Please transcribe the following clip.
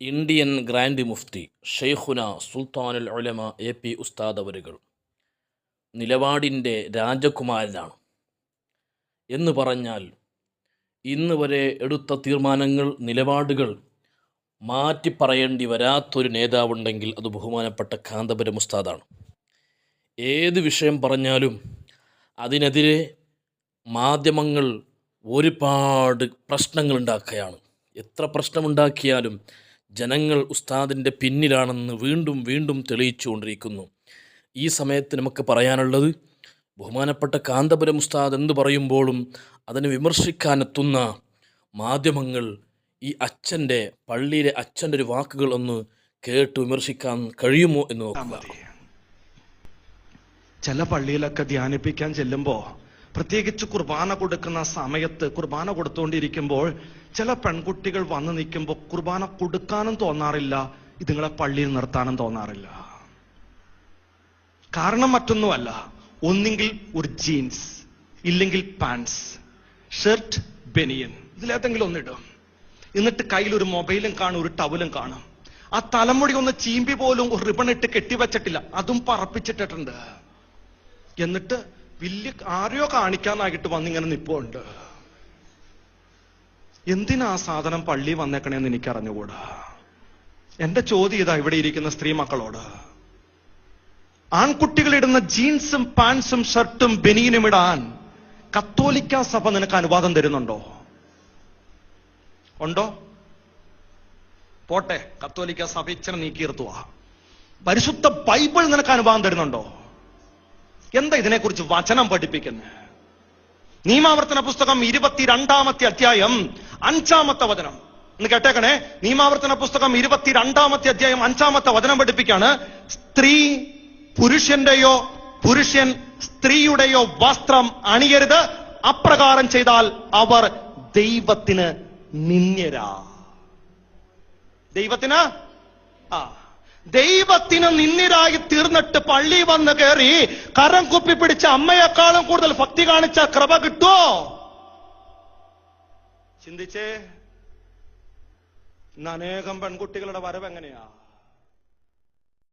Indian grand Mufti ഷെയ്ഖുന സുൽത്താനുൽ ഉലമ A P ഉസ്താദ് അവരുകൾ. നിലപാടിന്റെ രാജകുമാരനാണ്. എന്ന് പറഞ്ഞാൽ ഇന്ന് വരെ എടുത്ത തീരുമാനങ്ങൾ നിലപാടുകൾ മാറ്റി പറയേണ്ടി വരാത്തൊരു നേതാവുണ്ടെങ്കിൽ അത് ബഹുമാനപ്പെട്ട കാന്തപുരം ഉസ്താദാണ്. ഏത് വിഷയം പറഞ്ഞാലും അതിനെതിരെ മാധ്യമങ്ങൾ ഒരുപാട് പ്രശ്നങ്ങൾ ഉണ്ടാക്കുകയാണ് എത്ര പ്രശ്നമുണ്ടാക്കിയാലും ജനങ്ങൾ ഉസ്താദിന്റെ പിന്നിലാണെന്ന് വീണ്ടും വീണ്ടും തെളിയിച്ചുകൊണ്ടിരിക്കുന്നു. ഈ സമയത്ത് നമുക്ക് പറയാനുള്ളത് ബഹുമാനപ്പെട്ട കാന്തപുരം ഉസ്താദ് എന്ന് പറയുമ്പോഴും അതിനെ വിമർശിക്കാനെത്തുന്ന മാധ്യമങ്ങൾ ഈ അച്ഛന്റെ പള്ളിയിലെ അച്ഛന്റെ ഒരു വാക്കുകൾ ഒന്ന് കേട്ട് വിമർശിക്കാൻ കഴിയുമോ എന്ന് നോക്കുക. ചില പള്ളിയിലൊക്കെ ധ്യാനിപ്പിക്കാൻ ചെല്ലുമ്പോ പ്രത്യേകിച്ച് കുർബാന കൊടുക്കുന്ന സമയത്ത് കുർബാന കൊടുത്തുകൊണ്ടിരിക്കുമ്പോൾ ചില പെൺകുട്ടികൾ വന്നു നിൽക്കുമ്പോൾ കുർബാന കൊടുക്കാനും തോന്നാറില്ല ഇതുങ്ങളെ പള്ളിയിൽ നിർത്താനും തോന്നാറില്ല. കാരണം മറ്റൊന്നുമല്ല ഒന്നെങ്കിൽ ഒരു ജീൻസ് ഇല്ലെങ്കിൽ പാൻസ് ഷർട്ട് ബെനിയൻ ഇതിലേതെങ്കിലും ഒന്നിടും എന്നിട്ട് കയ്യിൽ ഒരു മൊബൈലും കാണും ഒരു ടവലും കാണും. ആ തലമുടി ഒന്ന് ചീമ്പി പോലും റിബൺ ഇട്ട് കെട്ടിവെച്ചിട്ടില്ല അതും പറപ്പിച്ചിട്ടിട്ടുണ്ട്. എന്നിട്ട് വലിയ ആരെയോ കാണിക്കാനായിട്ട് വന്നിങ്ങനെ നിപ്പുണ്ട്. എന്തിനാ ആ സാധനം പള്ളി വന്നേക്കണേന്ന് എനിക്ക് അറിഞ്ഞുകൂടാ എന്റെ ചോദ്യം ഇതാ ഇവിടെ ഇരിക്കുന്ന സ്ത്രീ മക്കളോട്. ആൺകുട്ടികൾ ഇടുന്ന ജീൻസും പാൻസും ഷർട്ടും ബെനീനും ഇടാൻ കത്തോലിക്ക സഭ നിനക്ക് അനുവാദം തരുന്നുണ്ടോ? ഉണ്ടോ? പോട്ടെ കത്തോലിക്ക സഭ ഇച്ചിരി നീക്കിയിരുത്തുക പരിശുദ്ധ ബൈബിൾ നിനക്ക് അനുവാദം തരുന്നുണ്ടോ? എന്താ ഇതിനെക്കുറിച്ച് വചനം പഠിപ്പിക്കുന്നത് നിയമാവർത്തന പുസ്തകം ഇരുപത്തിരണ്ടാമത്തെ അധ്യായം അഞ്ചാമത്തെ വചനം. എന്ന് കേട്ടേക്കണേ? നിയമാവർത്തന പുസ്തകം ഇരുപത്തിരണ്ടാമത്തെ അധ്യായം അഞ്ചാമത്തെ വചനം പഠിപ്പിക്കാണ്. സ്ത്രീ പുരുഷന്റെയോ പുരുഷൻ സ്ത്രീയുടെയോ വസ്ത്രം അണിയരുത്. അപ്രകാരം ചെയ്താൽ അവർ ദൈവത്തിന് നിന്യരാ ദൈവത്തിന്? ആ. ദൈവത്തിന് നിന്നിരായി തീർന്നിട്ട് പള്ളി വന്ന് കയറി കരം കുപ്പി പിടിച്ച അമ്മയെക്കാളും കൂടുതൽ ഭക്തി കാണിച്ച കൃപ കിട്ടുമോ ചിന്തിച്ചേ ഇന്ന് അനേകം പെൺകുട്ടികളുടെ വരവ് എങ്ങനെയാ?